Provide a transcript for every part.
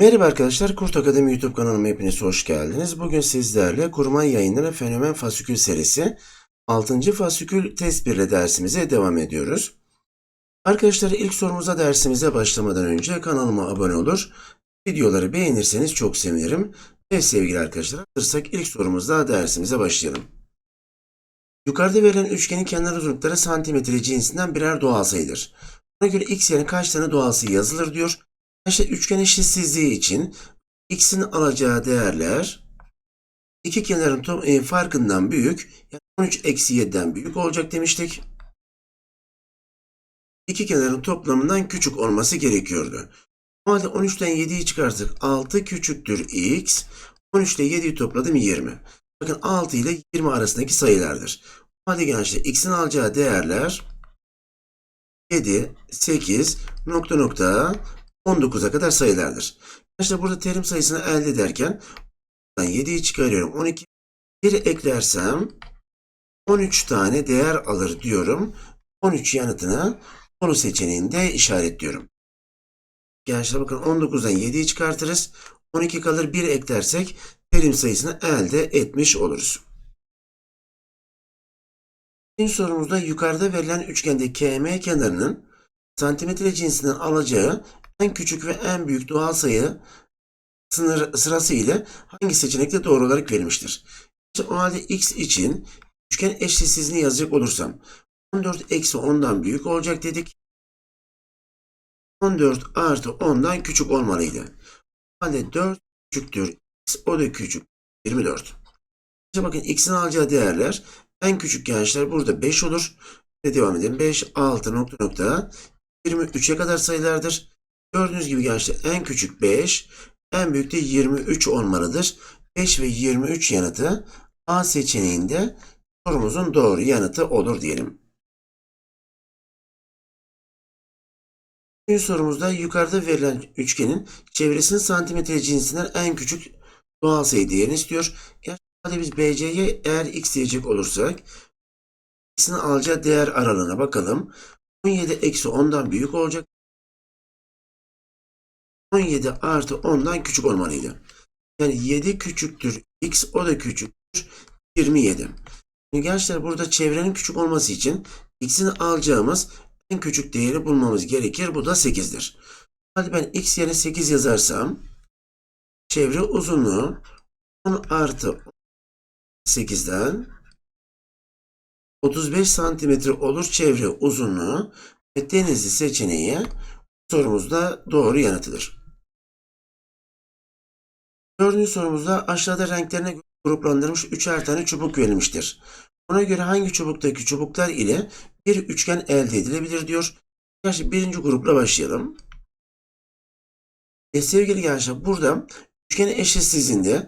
Merhaba arkadaşlar, Kurt Akademi YouTube kanalıma hepiniz hoş geldiniz. Bugün sizlerle Kurman Yayınları Fenomen Fasikül serisi 6. fasikül test 1 ile dersimize devam ediyoruz. Arkadaşlar ilk sorumuza dersimize başlamadan önce kanalıma abone olur, videoları beğenirseniz çok sevinirim. Ve sevgili arkadaşlar hazırsak ilk sorumuzla dersimize başlayalım. Yukarıda verilen üçgenin kenar uzunlukları santimetre cinsinden birer doğal sayıdır. Buna göre x yerine kaç tane doğal sayı yazılır diyor. İşte üçgen eşitsizliği için x'in alacağı değerler iki kenarın to- e, farkından büyük yani 13 eksi 7'den büyük olacak demiştik. İki kenarın toplamından küçük olması gerekiyordu. O halde 13'ten 7'yi çıkarttık. 6 küçüktür x. 13 ile 7'yi topladım 20. Bakın 6 ile 20 arasındaki sayılardır. O halde gençler x'in alacağı değerler 7, 8, nokta nokta 19'a kadar sayılardır. İşte burada terim sayısını elde ederken 7'yi çıkarıyorum. 12 bir eklersem 13 tane değer alır diyorum. 13 yanıtını soru seçeneğinde işaretliyorum. Gençler bakın 19'dan 7'yi çıkartırız. 12 kalır 1 eklersek terim sayısını elde etmiş oluruz. İkinci sorumuzda yukarıda verilen üçgende KM kenarının santimetre cinsinden alacağı en küçük ve en büyük doğal sayı sınır sırası ile hangi seçenekte doğru olarak verilmiştir? İşte o halde x için üçgen eşitsizliğini yazacak olursam 14 eksi 10'dan büyük olacak dedik. 14 artı 10'dan küçük olmalıydı. O halde 4 küçüktür x o da küçük 24. İşte bakın x'in alacağı değerler en küçük gençler burada 5 olur. Ve devam edelim. 5, 6 nokta nokta 23'e kadar sayılardır. Gördüğünüz gibi gençler en küçük 5, en büyük de 23 olmalıdır. 5 ve 23 yanıtı A seçeneğinde sorumuzun doğru yanıtı olur diyelim. Üçüncü sorumuzda yukarıda verilen üçgenin çevresinin santimetre cinsinden en küçük doğal sayı değerini istiyor. Hadi biz BC'ye eğer x diyecek olursak x'in alacağı değer aralığına bakalım. 17 eksi 10'dan büyük olacak. 17 artı 10'dan küçük olmalıydı. Yani 7 küçüktür x o da küçüktür 27. Şimdi gençler burada çevrenin küçük olması için x'in alacağımız en küçük değeri bulmamız gerekir. Bu da 8'dir. Hadi ben x yerine 8 yazarsam çevre uzunluğu 10 artı 8'den 35 santimetre olur çevre uzunluğu ve denizli seçeneği sorumuzda doğru yanıtıdır. Dördüncü sorumuzda aşağıda renklerine göre gruplandırılmış üçer tane çubuk verilmiştir. Buna göre hangi çubuktaki çubuklar ile bir üçgen elde edilebilir diyor. Gençler birinci grupla başlayalım. E, sevgili gençler burada üçgen eşitsizliğinde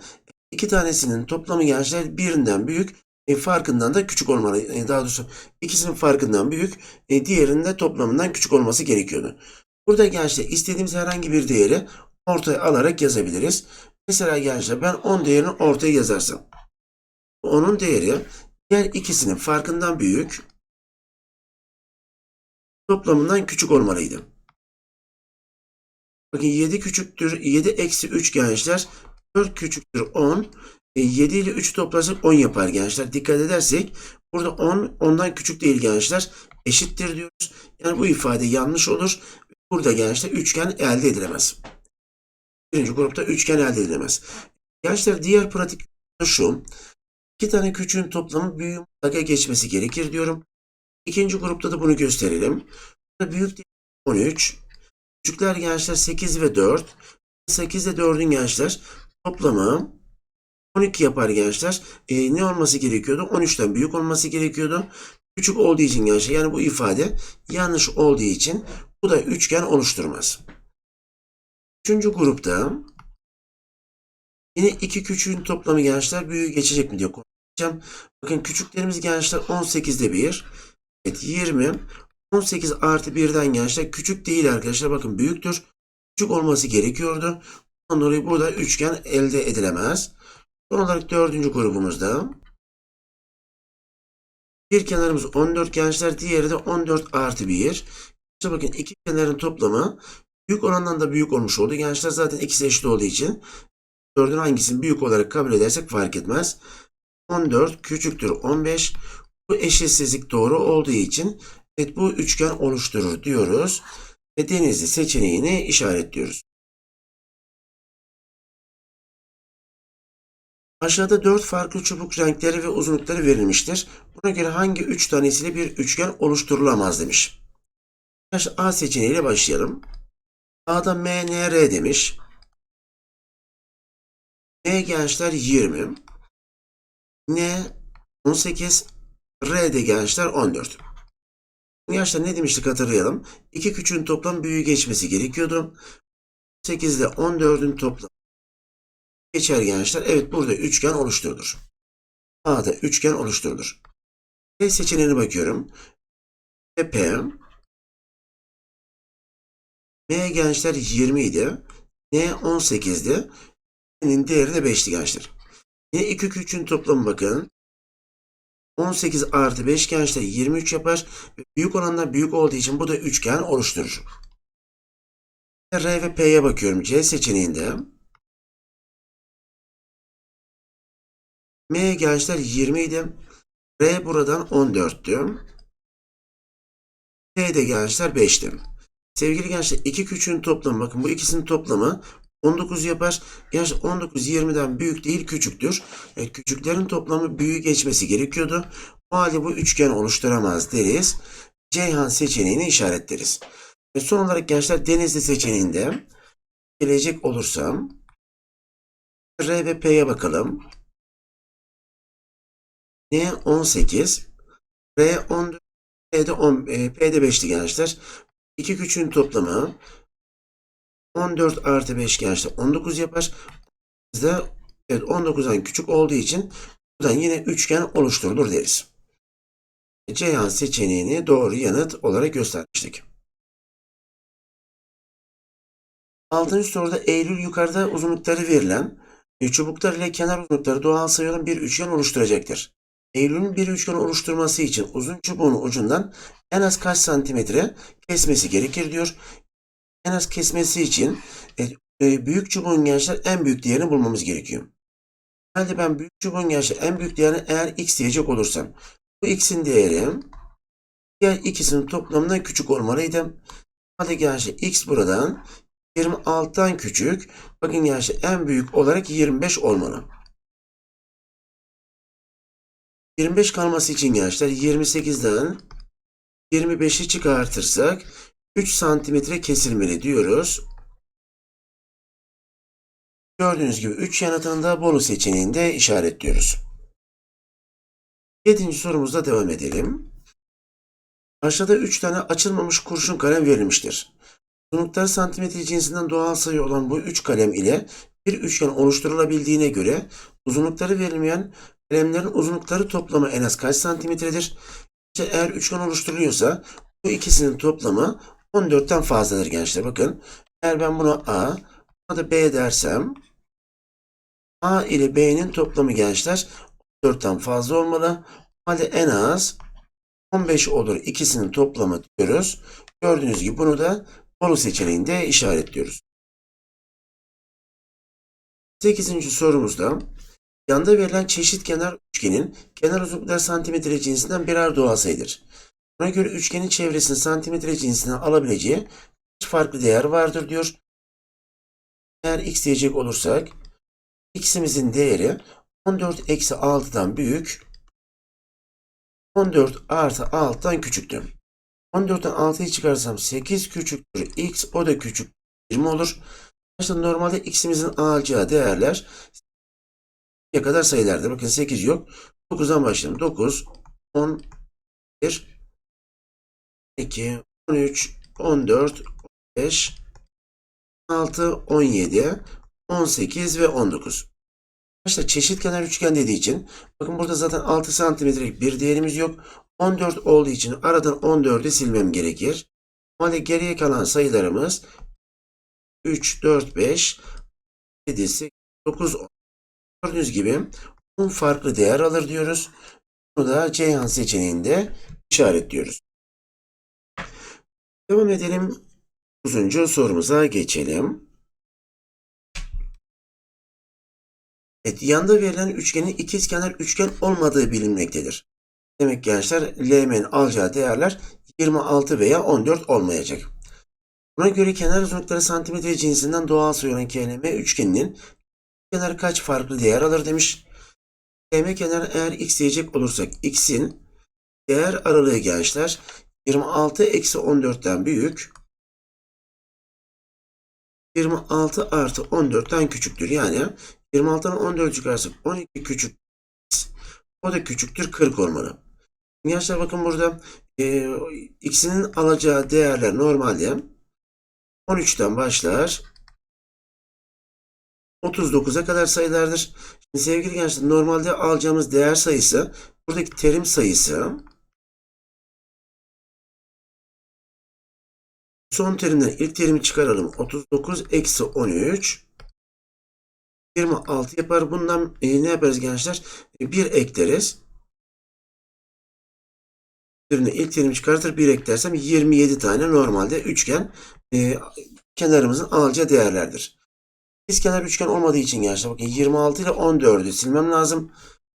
iki tanesinin toplamı gençler birinden büyük e, farkından da küçük olmalı. E, daha doğrusu ikisinin farkından büyük e, diğerinin de toplamından küçük olması gerekiyordu. Burada gençler istediğimiz herhangi bir değeri ortaya alarak yazabiliriz. Mesela gençler ben 10 değerini ortaya yazarsam. Onun değeri diğer ikisinin farkından büyük toplamından küçük olmalıydı. Bakın 7 küçüktür 7 eksi 3 gençler 4 küçüktür 10 e, 7 ile 3 toplarsak 10 yapar gençler. Dikkat edersek burada 10 ondan küçük değil gençler. Eşittir diyoruz. Yani bu ifade yanlış olur. Burada gençler üçgen elde edilemez. Birinci grupta üçgen elde edilemez. Gençler diğer pratik şu. İki tane küçüğün toplamı büyüğün mutlaka geçmesi gerekir diyorum. İkinci grupta da bunu gösterelim. Burada büyük değil 13. Küçükler gençler 8 ve 4. 8 ile 4'ün gençler toplamı 12 yapar gençler. E, ne olması gerekiyordu? 13'ten büyük olması gerekiyordu. Küçük olduğu için gençler yani bu ifade yanlış olduğu için bu da üçgen oluşturmaz. Üçüncü grupta yine iki küçüğün toplamı gençler büyüğü geçecek mi diye konuşacağım. Bakın küçüklerimiz gençler 18'de 1. Evet 20. 18 artı 1'den gençler küçük değil arkadaşlar. Bakın büyüktür. Küçük olması gerekiyordu. Ondan dolayı burada üçgen elde edilemez. Son olarak dördüncü grubumuzda bir kenarımız 14 gençler, diğeri de 14 artı 1. İşte bakın iki kenarın toplamı Büyük orandan da büyük olmuş oldu. Gençler zaten ikisi eşit olduğu için 4'ün hangisini büyük olarak kabul edersek fark etmez. 14 küçüktür 15. Bu eşitsizlik doğru olduğu için evet bu üçgen oluşturur diyoruz. Ve denizli seçeneğini işaretliyoruz. Aşağıda 4 farklı çubuk renkleri ve uzunlukları verilmiştir. Buna göre hangi 3 tanesiyle bir üçgen oluşturulamaz demiş. A seçeneğiyle başlayalım. A'da MNR demiş. M gençler 20. N 18. R de gençler 14. Gençler ne demiştik hatırlayalım. İki küçüğün toplam büyüğü geçmesi gerekiyordu. 8 ile 14'ün toplamı geçer gençler. Evet burada üçgen oluşturulur. A'da üçgen oluşturulur. B seçeneğine bakıyorum. P M gençler 20 idi. N 18'di. N'in değeri de 5'ti gençler. Yine iki küçüğün toplamı bakın. 18 artı 5 gençler 23 yapar. Büyük olanlar büyük olduğu için bu da üçgen oluşturur. R ve P'ye bakıyorum. C seçeneğinde. M gençler 20 idi. R buradan 14'tü. P de gençler 5'ti. Sevgili gençler iki küçüğün toplamı bakın bu ikisinin toplamı 19 yapar. Gençler 19 20'den büyük değil küçüktür. Evet, küçüklerin toplamı büyüğü geçmesi gerekiyordu. O halde bu üçgen oluşturamaz deriz. Ceyhan seçeneğini işaretleriz. Ve son olarak gençler Denizli seçeneğinde gelecek olursam R ve P'ye bakalım. N 18 R 14 P'de 10 e, P'de 5'ti gençler. İki küçüğün toplamı 14 artı 5 gençler 19 yapar. Bizde evet 19'dan küçük olduğu için buradan yine üçgen oluşturulur deriz. Ceyhan seçeneğini doğru yanıt olarak göstermiştik. Altıncı soruda Eylül yukarıda uzunlukları verilen e, çubuklar ile kenar uzunlukları doğal sayı olan bir üçgen oluşturacaktır. Eylül'ün bir üçgen oluşturması için uzun çubuğun ucundan en az kaç santimetre kesmesi gerekir diyor. En az kesmesi için e, e, büyük çubuğun gençler en büyük değerini bulmamız gerekiyor. Hadi ben büyük çubuğun gençler en büyük değerini eğer x diyecek olursam bu x'in değeri diğer ikisinin toplamından küçük olmalıydı. Hadi gençler x buradan 26'dan küçük. Bakın gençler en büyük olarak 25 olmalı. 25 kalması için gençler 28'den 25'i çıkartırsak 3 santimetre kesilmeli diyoruz. Gördüğünüz gibi 3 yanıtını da Bolu seçeneğinde işaretliyoruz. 7. sorumuzda devam edelim. Aşağıda 3 tane açılmamış kurşun kalem verilmiştir. Uzunlukları santimetre cinsinden doğal sayı olan bu 3 kalem ile bir üçgen oluşturulabildiğine göre uzunlukları verilmeyen kalemlerin uzunlukları toplamı en az kaç santimetredir? İşte eğer üçgen oluşturuluyorsa bu ikisinin toplamı 14'ten fazladır gençler. Bakın eğer ben buna A, buna da B dersem A ile B'nin toplamı gençler 14'ten fazla olmalı. Hadi en az 15 olur ikisinin toplamı diyoruz. Gördüğünüz gibi bunu da Bolu seçeneğinde işaretliyoruz. 8. sorumuzda yanda verilen çeşit kenar üçgenin kenar uzunlukları santimetre cinsinden birer doğal sayıdır. Buna göre üçgenin çevresini santimetre cinsinden alabileceği üç farklı değer vardır diyor. Eğer x diyecek olursak x'imizin değeri 14 eksi 6'dan büyük 14 artı 6'dan küçüktür. 14'ten 6'yı çıkarsam 8 küçüktür x o da küçük 20 olur. Normalde x'imizin alacağı değerler ne kadar sayılardır. Bakın 8 yok. 9'dan başlayalım. 9, 10, 1, 2, 13, 14, 15, 16, 17, 18 ve 19. İşte çeşit kenar üçgen dediği için bakın burada zaten 6 santimetrelik bir değerimiz yok. 14 olduğu için aradan 14'ü silmem gerekir. O halde geriye kalan sayılarımız 3, 4, 5, 7, 8, 9, 10. Gördüğünüz gibi 10 farklı değer alır diyoruz. Bunu da Ceyhan seçeneğinde işaretliyoruz. Devam edelim. 9. sorumuza geçelim. Evet, yanda verilen üçgenin ikizkenar üçgen olmadığı bilinmektedir. Demek gençler LM'nin alacağı değerler 26 veya 14 olmayacak. Buna göre kenar uzunlukları santimetre cinsinden doğal sayı olan KLM üçgeninin kenar kaç farklı değer alır demiş. KLM kenarı eğer x diyecek olursak x'in değer aralığı gençler 26 eksi 14'ten büyük 26 artı 14'ten küçüktür. Yani 26'dan 14 çıkarsak 12 küçük o da küçüktür 40 olmalı. Gençler bakın burada e, x'inin alacağı değerler normalde 13'ten başlar 39'a kadar sayılardır. Şimdi sevgili gençler normalde alacağımız değer sayısı buradaki terim sayısı son terimden ilk terimi çıkaralım. 39 eksi 13 26 yapar. Bundan e, ne yaparız gençler? 1 ekleriz. Üzerine ilk terimi çıkartır 1 eklersem 27 tane normalde üçgen e, kenarımızın alacağı değerlerdir. İkizkenar üçgen olmadığı için gençler bakın 26 ile 14'ü silmem lazım.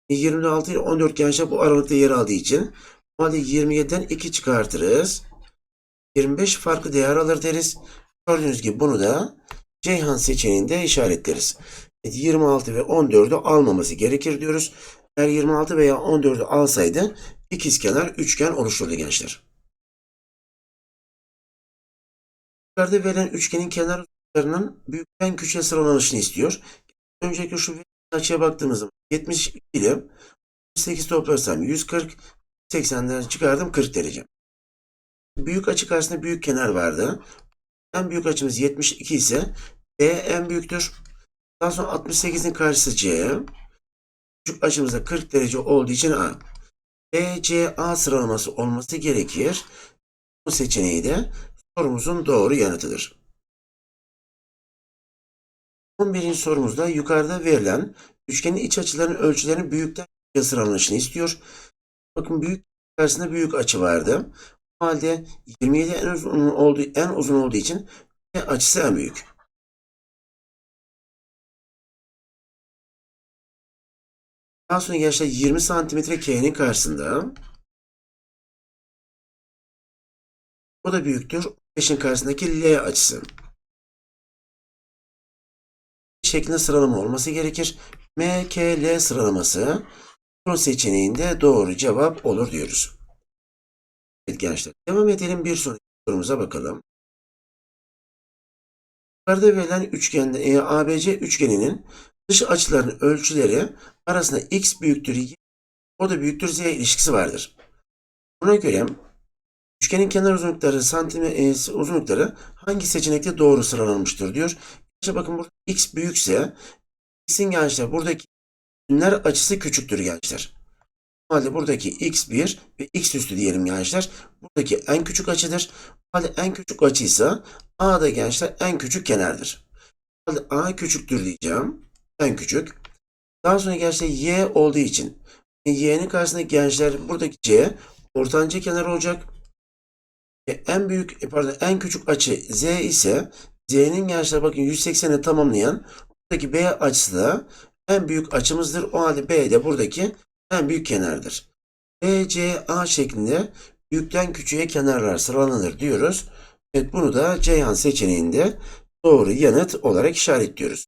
E, 26 ile 14 gençler bu aralıkta yer aldığı için o halde 27'den 2 çıkartırız. 25 farklı değer alır deriz. Gördüğünüz gibi bunu da Ceyhan seçeneğinde işaretleriz. Evet, 26 ve 14'ü almaması gerekir diyoruz. Eğer 26 veya 14'ü alsaydı ikizkenar üçgen oluşurdu gençler. Yukarıda verilen üçgenin kenar uzunluklarının büyükten küçüğe sıralanışını istiyor. Öncelikle şu açıya baktığımız zaman 72 ile 8 toplarsam 140, 80'den çıkardım 40 derece. Büyük açı karşısında büyük kenar vardı. En büyük açımız 72 ise B en büyüktür. Daha sonra 68'in karşısı C. Küçük açımızda 40 derece olduğu için A. B, C, A sıralaması olması gerekir. Bu seçeneği de sorumuzun doğru yanıtıdır. 11. sorumuzda yukarıda verilen üçgenin iç açılarının ölçülerinin büyükten küçüğe sıralanışını istiyor. Bakın büyük karşısında büyük açı vardı. O halde 27 en uzun olduğu, en uzun olduğu için açısı en büyük. Daha sonra gençler 20 santimetre K'nin karşısında. O da büyüktür. 5'in karşısındaki L açısı. Şeklinde sıralama olması gerekir. M, K, L sıralaması bu seçeneğinde doğru cevap olur diyoruz. Evet gençler. Devam edelim bir sonraki sorumuza bakalım. Yukarıda verilen üçgende e, ABC üçgeninin dış açıların ölçüleri arasında x büyüktür y, o da büyüktür z ilişkisi vardır. Buna göre üçgenin kenar uzunlukları santimetre e, uzunlukları hangi seçenekte doğru sıralanmıştır diyor. Bakın burada x büyükse x'in gençler buradaki ünler açısı küçüktür gençler. O halde buradaki x1 ve x üstü diyelim gençler. Buradaki en küçük açıdır. O halde en küçük açıysa A da gençler en küçük kenardır. O halde A küçüktür diyeceğim. En küçük. Daha sonra gençler y olduğu için y'nin karşısında gençler buradaki c ortanca kenar olacak. En büyük e, pardon en küçük açı z ise z'nin gençler bakın 180'i tamamlayan buradaki b açısı da en büyük açımızdır. O halde b de buradaki en büyük kenardır. B, C, A şeklinde büyükten küçüğe kenarlar sıralanır diyoruz. Evet bunu da Ceyhan seçeneğinde doğru yanıt olarak işaretliyoruz.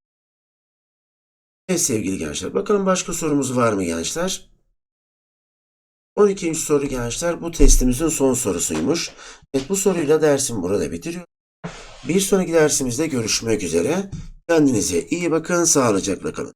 Evet sevgili gençler bakalım başka sorumuz var mı gençler? 12. soru gençler bu testimizin son sorusuymuş. Evet bu soruyla dersim burada bitiriyor. Bir sonraki dersimizde görüşmek üzere. Kendinize iyi bakın, sağlıcakla kalın.